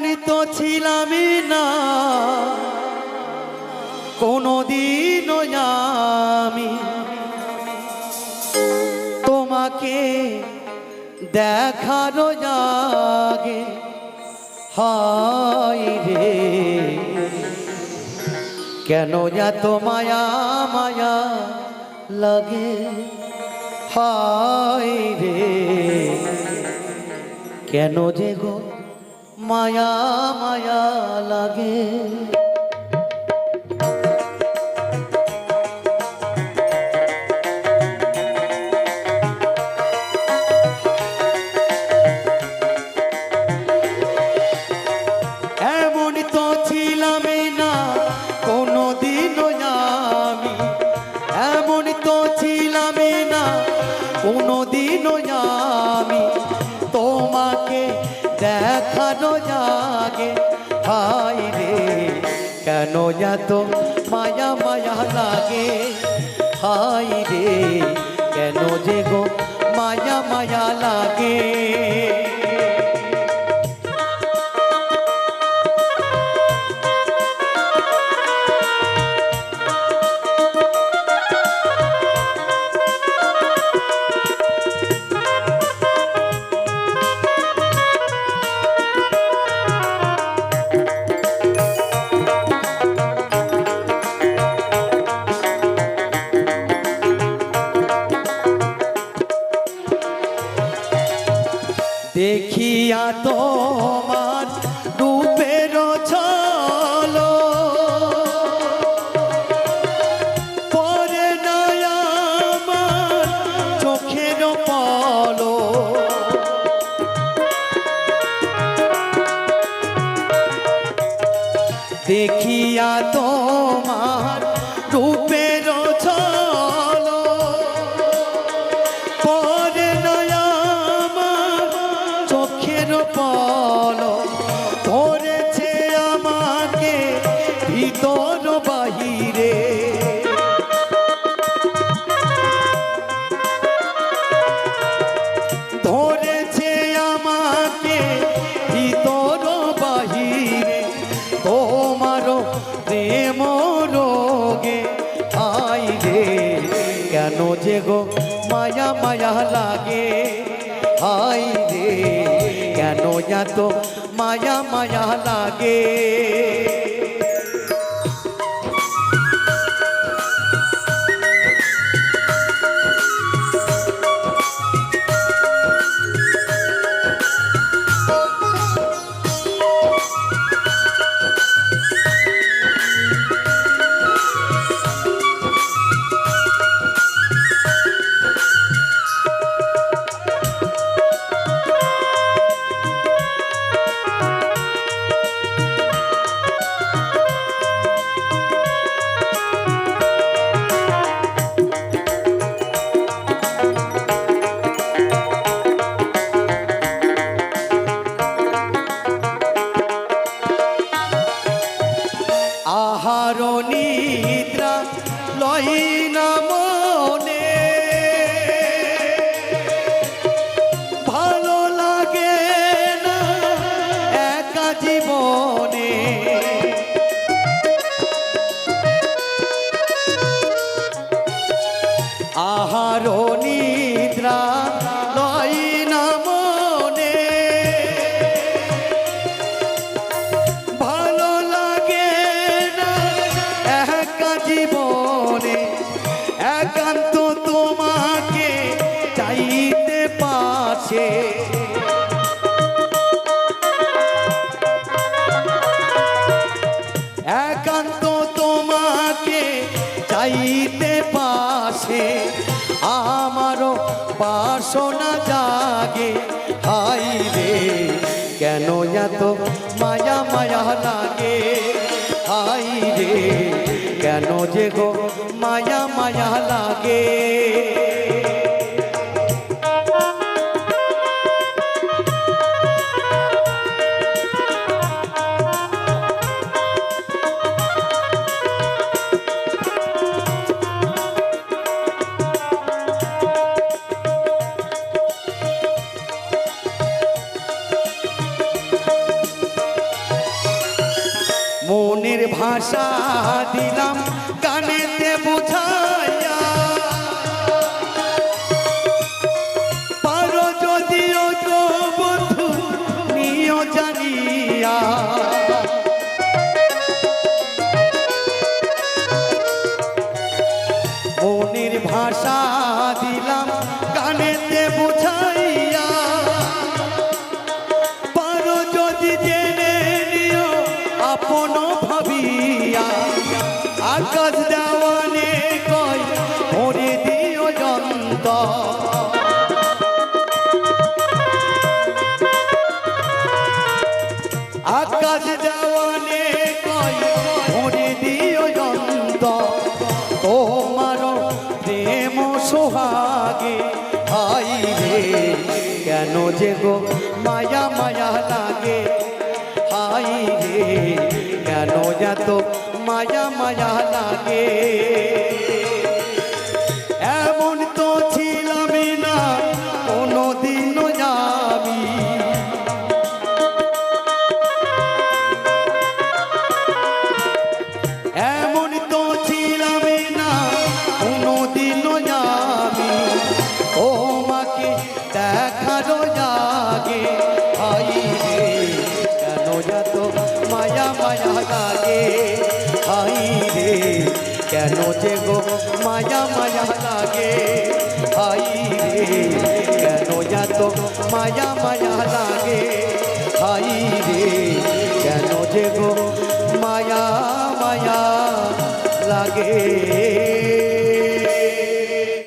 তো ছিলামই না। কোনোদিনও আমি তোমাকে দেখারও আগে হায় রে। কেন এত মায়া মায়া লাগে? হায় রে। কেন যে গো মায়া মায়া লাগে। এমন তো ছিলামই না কোনোদিনও এত মায়া মায়া লাগে। হাই রে কেন যে গো মায়া মায়া লাগে? তোমার রূপের ছলো। পরে আমার চোখের পলো। দেখিয়া তোমার রূপের পল ধরেছে আমাকে ভিতর বাহিরে আই রে, কেন যে গো মায়া মায়া লাগে? আই রে। কেন এত মায়া মায়া লাগে আহার নিদ্রা লয় না কেন এত মায়া মায়া লাগে? হাই রে কেন যে গো মায়া মায়া লাগে? ভাষা দিলাম কানেতে বুঝাইয়া। পারো যদিও তো বন্ধু নিও জানিয়া। ভাষা ভরে দিও যন্ত তোমার প্রেম সোহাগে হাই রে কেন যে গো মায়া মায়া লাগে হাই রে কেন যত মায়া মায়া লাগে? মায়া মায়া লাগে। আই রে, কেন যত মায়া মায়া লাগে? আই রে, কেন যে গো মায়া মায়া লাগে?